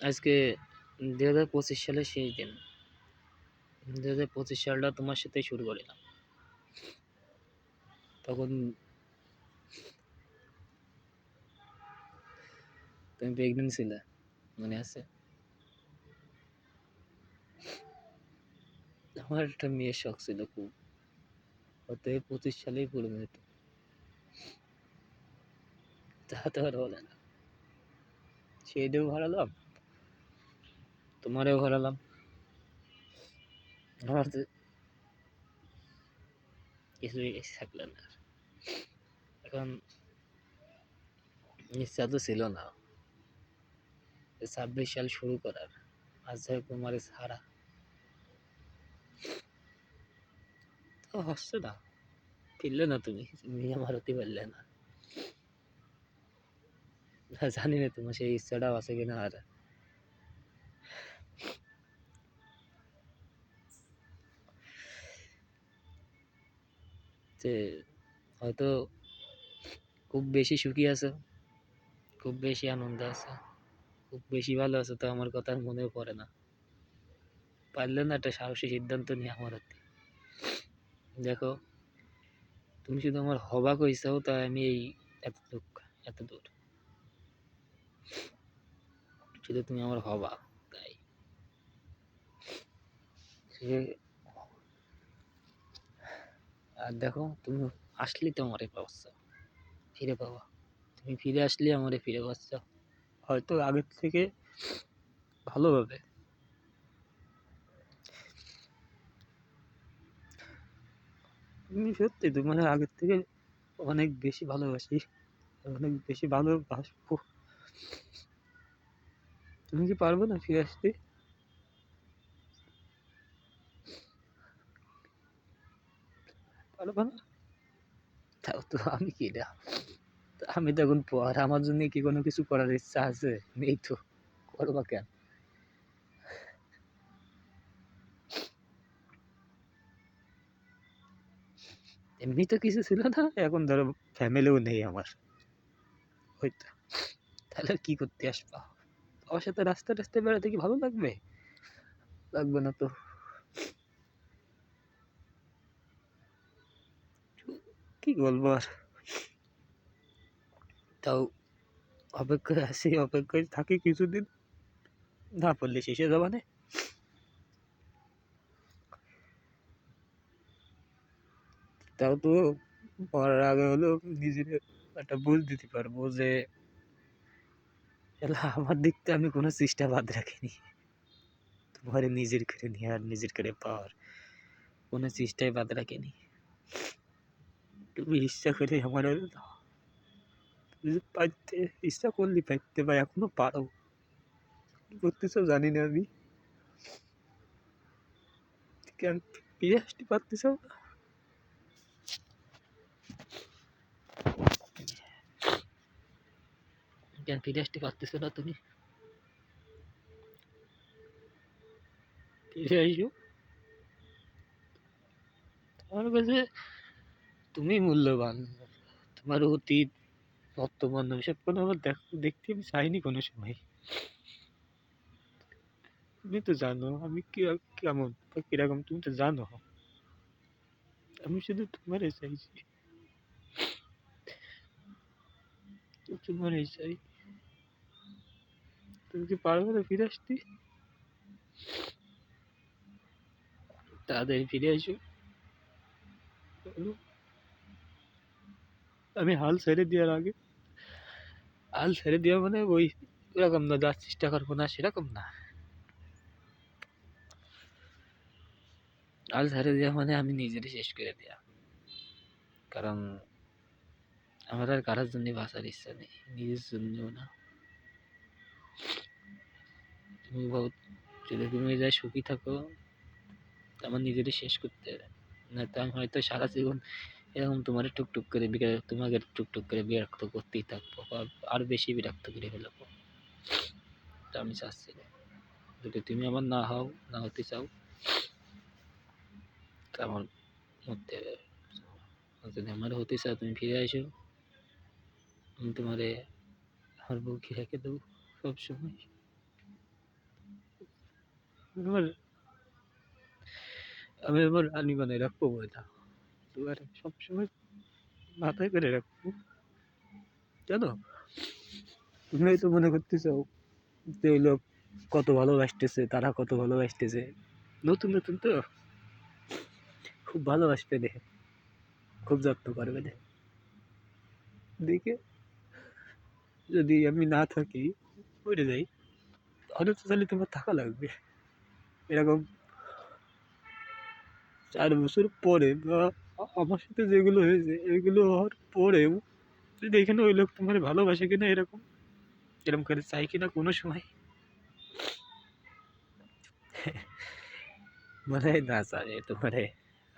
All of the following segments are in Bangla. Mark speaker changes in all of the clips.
Speaker 1: আজকে দু হাজার পঁচিশ সালের শেষ দিন। দু হাজার পঁচিশ সালটা তোমার সাথেই শুরু করিলাম। তখন তুমি প্রেগনেন্ট ছিলে, মনে আছে? আমার একটা মেয়ের শখ ছিল খুব। হয়তো পঁচিশ সালেই পূরণ হতো তা তো আর হলো না। সেইটাও হারালাম তোমারেও হারালাম আমার তো কিছুই থাকল না এখন ইচ্ছা তো ছিল না। ছাব্বিশ সাল শুরু করার। আজ যাই তোমার ছাড়া। তো হচ্ছে না। ফিরলে না তুমি। তুমি আমার হতে পারলে না, জানি না তোমার সেই ইচ্ছাটাও আছে কিনা আর। যে হয়তো খুব বেশি সুখী আছো, খুব বেশি আনন্দ আছো, খুব বেশি ভালো আছো তো আমার কথা মনেও পড়ে না। পারলে না একটা সাহসী সিদ্ধান্ত নিয়ে আমার হাতে। দেখো, তুমি শুধু আমার হবা কইসাও তাই আমি এই এত দূর এত দূর। শুধু তুমি আমার হবা, তাই। আর দেখো, তুমি আসলেই তোমারে পাচ্ছ ফিরে পাবা। তুমি ফিরে আসলে আমারে ফিরে পাচ্ছ। হয়তো আগের থেকে ভালোভাবে। আমি সত্যি তোমার আগের থেকে অনেক বেশি ভালোবাসি। অনেক বেশি ভালোবাসবো। তুমি কি পারবে না ফিরে আসতে? পারবে না তাও তো আমি কি না আমি তো এখন পর আমার জন্য কি কোনো কিছু করার ইচ্ছা আছে? নেই তো করবা কেন? এমনি তো কিছু ছিল না, এখন ধরো ফ্যামিলিও নেই আমার। হয়তো তাহলে কি করতে আসবা? আমার সাথে রাস্তা রাস্তায় বেড়াতে কি ভালো লাগবে? লাগবে না তো। কি বলব আর? তাও অপেক্ষায় আছি, অপেক্ষায় থাকি কিছুদিন। না পড়লে শেষে যাবানে তাও তো পড়ার আগে হলেও নিজের একটা বুঝ দিতে পারব যে, এলা, আমার থেকে আমি কোনো চেষ্টা বাদ রাখিনি। তোমার নিজের করে নিয়ে আর নিজের করে পাওয়ার কোনো চেষ্টাই বাদ রাখিনি। তুমি ইচ্ছা করে আমার পাইতে, ইচ্ছা করলে পাইতে বা এখনও পারো। কি করতেছো জানি না আমি। কেন ফিরে আসতে পারতেছো? কেন ফিরে আসতে পারতেছো না তুমি? ফিরে আইসো। আমার কাছে তুমি মূল্যবান। তোমার অতীত, বর্তমান এসব কোনো আমার দেখ, দেখতে আমি চাইনি কোনো সময়। তুমি তো জানো, আমি কি, কেমন বা কীরকম, তুমি তো জানো। আমি শুধু তোমারই চাইছি। তোমারই চাই। তুমি কি পারবে না ফিরে আসতে? তাড়াতাড়ি ফিরে আসো। আমি হাল ছেড়ে দেওয়ার আগে। হাল ছেড়ে দেওয়া মানে ওই এরকম না যার চেষ্টা করব না, সেরকম না। হাল ছেড়ে দেওয়া মানে আমি নিজেরই শেষ করে দেওয়া কারণ আমার আর কারোর জন্য বাঁচার ইচ্ছা নেই, নিজের জন্যও না। তুমি বহুত যদি তুমি যাই সুখী থাকো আমার নিজেরই শেষ করতে হবে। না তো আমি হয়তো সারা জীবন এরকম তোমার টুকটুক করে বিকে তোমাকে টুকটুক করে বিরক্ত করতেই থাকব বা আরও বেশি বিরক্ত করে ফেলব। তা আমি চাচ্ছি না। যদি তুমি আমার না হও, না হতে চাও, তা আমার আর যদি আমার হতে চাও, তুমি ফিরে আসো। আমি তোমারে আমার বুকে রেখে দেবো সবসময়। আমার, আমি আমার রানী বানাই রাখব এটা তোমার সবসময় মাথায় করে রাখব। জানো তুমি হয়তো মনে করতেছো যে লোক কত ভালোবাসতেছে তারা কত ভালোবাসতেছে নতুন নতুন তো। খুব ভালোবাসবে দে খুব যত্ন করবে দে দেখে। যদি আমি না থাকি মরে যাই। তাহলে তো তাহলে তোমার থাকা লাগবে। এরকম চার বছর পরে বা আমার সাথে যেগুলো হয়েছে, এগুলো হওয়ার পরেও যদি এখানে ওই লোক তোমার ভালোবাসে কিনা এরকম এরকম করে চাই কিনা কোনো সময়। মানে না চাবে তোমারে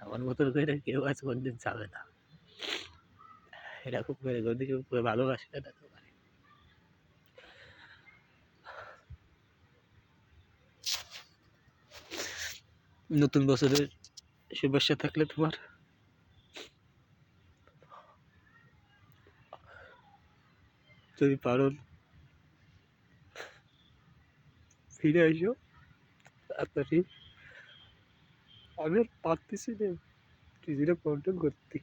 Speaker 1: আমার মতন করে কেউ আজ কোনদিন চাবে না। এরকম করে যদি কেউ ভালোবাসে না তোমার। নতুন বছরের শুভেচ্ছা থাকলে তোমার। যদি পারো। ফিরে এসো তাড়াতাড়ি আমি আর পারতেছি না। টিভিটা কন্ট্রোল করতে।